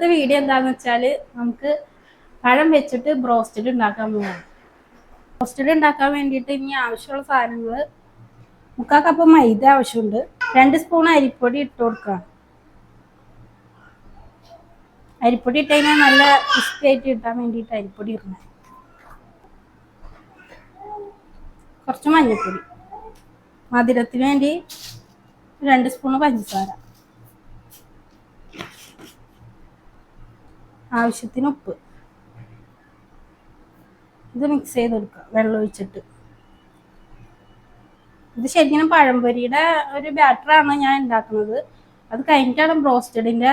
ഇത് വീഡിയോ എന്താന്ന് വെച്ചാൽ നമുക്ക് പഴം വെച്ചിട്ട് ബ്രോസ്റ്റഡ് ഉണ്ടാക്കാൻ പോവാം ബ്രോസ്റ്റഡ് ഉണ്ടാക്കാൻ വേണ്ടിയിട്ട് ഇനി ആവശ്യമുള്ള സാധനങ്ങൾ മുക്കാൽ കപ്പ് മൈദ ആവശ്യമുണ്ട്. രണ്ട് സ്പൂൺ അരിപ്പൊടി ഇട്ട് കൊടുക്കാം അരിപ്പൊടി ഇട്ട് കഴിഞ്ഞാൽ നല്ല ക്രിസ്പി ആയിട്ട് കിട്ടാൻ വേണ്ടിയിട്ട് അരിപ്പൊടി ഇടണം. കുറച്ച് മഞ്ഞൾപ്പൊടി. മധുരത്തിന് വേണ്ടി രണ്ട് സ്പൂൺ പഞ്ചസാര. ആവശ്യത്തിന് ഉപ്പ് ഇത് മിക്സ് ചെയ്ത് കൊടുക്കുക വെള്ളം ഒഴിച്ചിട്ട് ഇത് ശരിക്കും പഴംപൊരിയുടെ ഒരു ബാറ്ററാണ് ഞാൻ ഉണ്ടാക്കുന്നത്. അത് കഴിഞ്ഞിട്ടാണ് ബ്രോസ്റ്റഡിന്റെ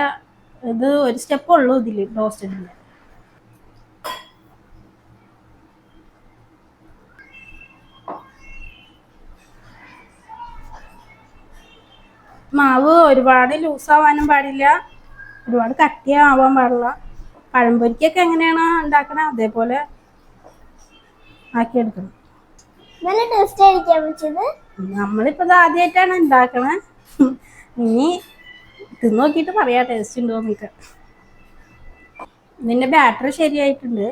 ഇത് ഒരു സ്റ്റെപ്പ് ഉള്ളൂ ഇതിൽ ബ്രോസ്റ്റഡിന്റെ മാവ് ഒരുപാട് ലൂസാവാനും പാടില്ല. ഒരുപാട് കട്ടിയാവാൻ പാടില്ല. പഴംപൊരിക്കൊക്കെ എങ്ങനെയാണോ ഉണ്ടാക്കണ അതേപോലെ ആക്കിയെടുക്കണം. നല്ല ടേസ്റ്റ് ആയിരിക്കാൻ വെച്ചത് നമ്മളിപ്പോ ആദ്യമായിട്ടാണ് ഉണ്ടാക്കണേ. ഇനി തിന്ന് നോക്കിയിട്ട് പറയാ ടേസ്റ്റ് ഉണ്ടോ എന്നൊക്കെ. ഇതിന്റെ ബാറ്ററി ശരിയായിട്ടുണ്ട്.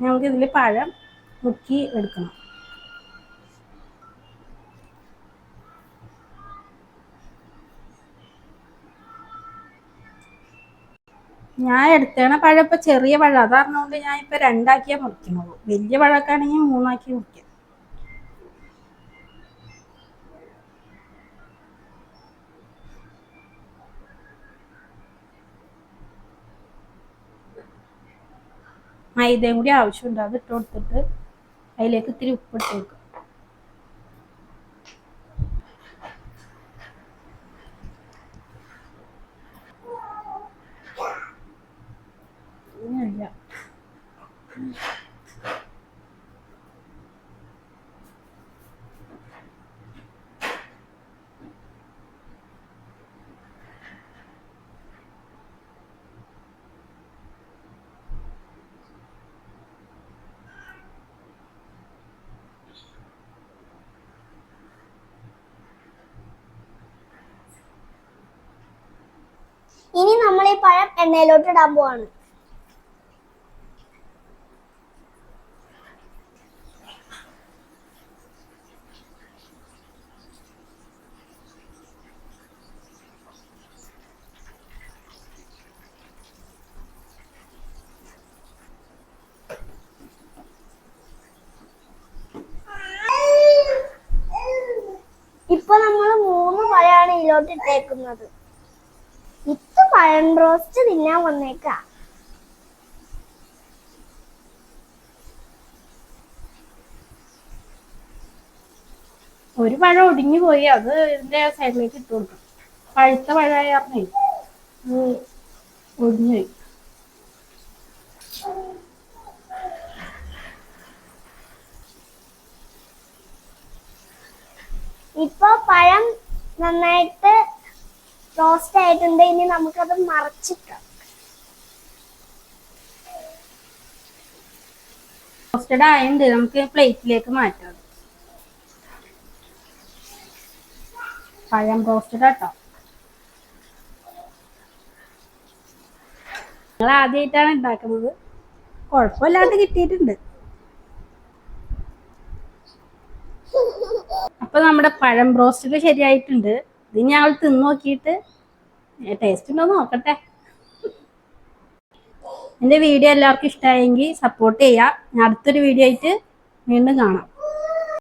നമുക്ക് ഇതിൽ പഴം മുക്കി എടുക്കണം. ഞാൻ എടുത്തേണ പഴം ഇപ്പൊ ചെറിയ പഴ. അതാറിനോണ്ട് ഞാൻ ഇപ്പൊ രണ്ടാക്കിയാ മുറിക്കണുള്ളൂ വലിയ പഴക്കാണെങ്കിൽ മൂന്നാക്കി മുറിക്കാം. മൈദയും കൂടി ആവശ്യമുണ്ട്. അത് ഇട്ട് കൊടുത്തിട്ട് അതിലേക്ക് ഇത്തിരി ഉപ്പിട്ട് കൊടുക്കുക ഇല്ല ഇനി നമ്മൾ ഈ പഴം എണ്ണയിലോട്ട് ഇടാൻ പോവാണ്. ഇപ്പൊ നമ്മൾ മൂന്ന് പഴയാണ് ഇതിലോട്ട് ഇട്ടേക്കുന്നത്. പഴം റോസ്റ്റ് തിന്നാൻ വന്നേക്കാ. ഒരു പഴം ഒടിഞ്ഞു പോയി അത് ഇതിന്റെ സൈഡിലേക്ക് ഇട്ട് കൊടുക്കും പഴുത്ത പഴമായ കാരണേ ഒടിഞ്ഞു പോയി. ഇപ്പൊ പഴം നന്നായിട്ട് റോസ്റ്റ് ആയിട്ടുണ്ട് ഇനി നമുക്കത് മറച്ചിട്ടാം റോസ്റ്റഡ് ആയുണ്ട് നമുക്ക് പ്ലേറ്റിലേക്ക് മാറ്റാം. പഴം റോസ്റ്റഡ് ആട്ടോ. ഞങ്ങൾ ആദ്യമായിട്ടാണ് ഉണ്ടാക്കുന്നത് കുഴപ്പമില്ലാണ്ട് കിട്ടിയിട്ടുണ്ട്. അപ്പൊ നമ്മുടെ പഴം ബ്രോസ്റ്റഡ് ശരിയായിട്ടുണ്ട്. ഇത് ഞങ്ങൾ തിന്ന് നോക്കിയിട്ട് ടേസ്റ്റ് ഉണ്ടോ നോക്കട്ടെ. എന്റെ വീഡിയോ എല്ലാവർക്കും ഇഷ്ടമായെങ്കിൽ സപ്പോർട്ട് ചെയ്യാം. ഞാൻ അടുത്തൊരു വീഡിയോ ആയിട്ട് വീണ്ടും കാണാം.